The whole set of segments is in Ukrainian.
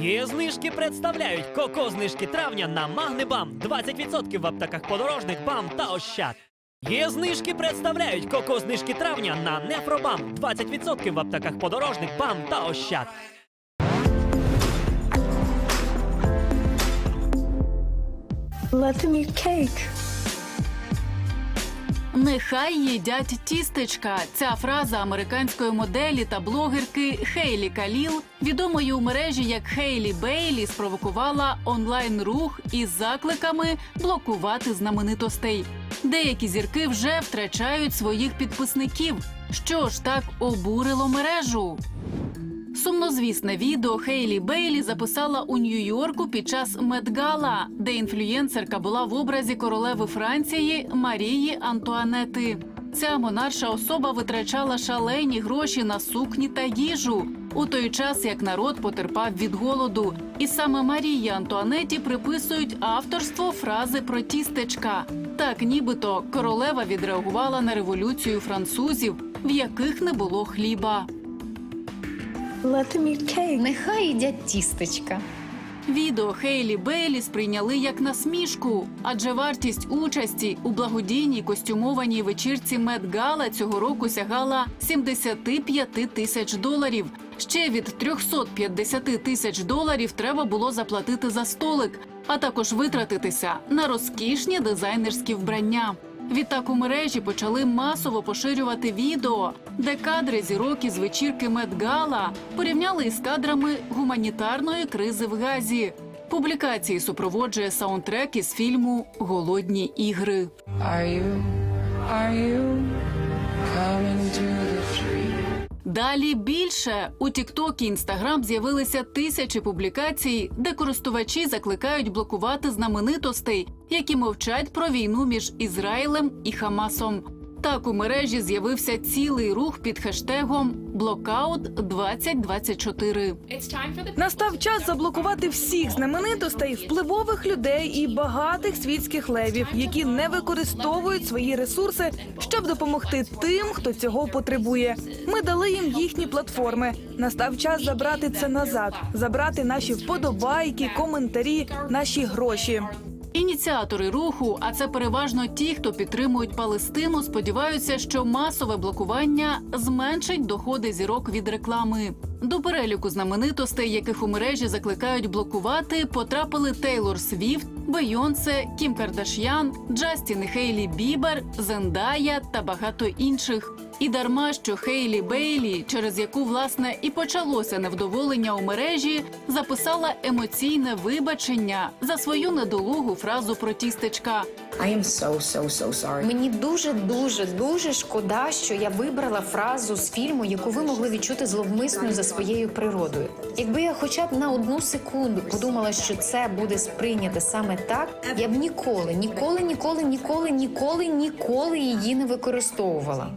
Є знижки представляють коко знижки травня на Магнебам 20% в аптеках подорожник БАМ та Ощад. Є знижки представляють коко знижки травня на Нефробам 20% в аптеках подорожник БАМ та Ощад. Let them eat cake. Нехай їдять тістечка. Ця фраза американської моделі та блогерки Хейлі Каліл, відомої у мережі як Хейлі Бейлі, спровокувала онлайн рух із закликами блокувати знаменитостей. Деякі зірки вже втрачають своїх підписників. Що ж так обурило мережу? Сумнозвісне відео Хейлі Бейлі записала у Нью-Йорку під час Медгала, де інфлюєнсерка була в образі королеви Франції Марії Антуанети. Ця монарша особа витрачала шалені гроші на сукні та їжу у той час, як народ потерпав від голоду. І саме Марії Антуанеті приписують авторство фрази про тістечка. Так, нібито королева відреагувала на революцію французів, в яких не було хліба. Let them eat cake. Нехай їдять тістечка. Відео Хейлі Бейлі сприйняли як насмішку, адже вартість участі у благодійній костюмованій вечірці Медгала цього року сягала 75 тисяч доларів. Ще від 350 тисяч доларів треба було заплатити за столик, а також витратитися на розкішні дизайнерські вбрання. Відтак у мережі почали масово поширювати відео, де кадри зірок із вечірки Медгала порівняли із кадрами гуманітарної кризи в Газі. Публікації супроводжує саундтрек із фільму Голодні ігри. Are you, are you coming to? Далі більше у TikTok і Instagram з'явилися тисячі публікацій, де користувачі закликають блокувати знаменитостей, які мовчать про війну між Ізраїлем і Хамасом. Так у мережі з'явився цілий рух під хештегом Блокаут 2024 Настав час заблокувати всіх знаменитостей, впливових людей і багатих світських левів, які не використовують свої ресурси, щоб допомогти тим, хто цього потребує. Ми дали їм їхні платформи. Настав час забрати це назад, забрати наші вподобайки, коментарі, наші гроші. Ініціатори руху, а це переважно ті, хто підтримують Палестину, сподіваються, що масове блокування зменшить доходи зірок від реклами. До переліку знаменитостей, яких у мережі закликають блокувати, потрапили Тейлор Свіфт, Бейонсе, Кім Кардаш'ян, Джастін Хейлі Бібер, Зендая та багато інших. І дарма, що Хейлі Бейлі, через яку власне і почалося невдоволення у мережі, записала емоційне вибачення за свою недолугу фразу про тістечка. I am so, so, so sorry. Мені дуже, дуже, дуже шкода, що я вибрала фразу з фільму, яку ви могли відчути зловмисною за своєю природою. Якби я хоча б на одну секунду подумала, що це буде сприйнято саме так, я б ніколи, ніколи, ніколи, ніколи, ніколи, ніколи її не використовувала.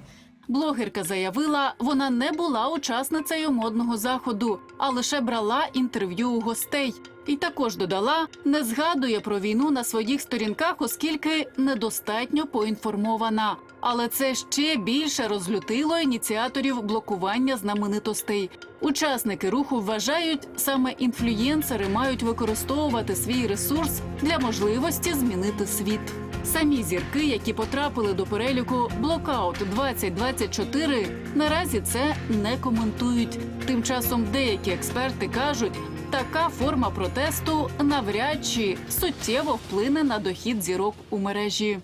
Блогерка заявила, вона не була учасницею модного заходу, а лише брала інтерв'ю у гостей. І також додала, не згадує про війну на своїх сторінках, оскільки недостатньо поінформована. Але це ще більше розлютило ініціаторів блокування знаменитостей. Учасники руху вважають, саме інфлюєнсери мають використовувати свій ресурс для можливості змінити світ. Самі зірки, які потрапили до переліку Блокаут 2024, наразі це не коментують. Тим часом деякі експерти кажуть, така форма протесту навряд чи суттєво вплине на дохід зірок у мережі.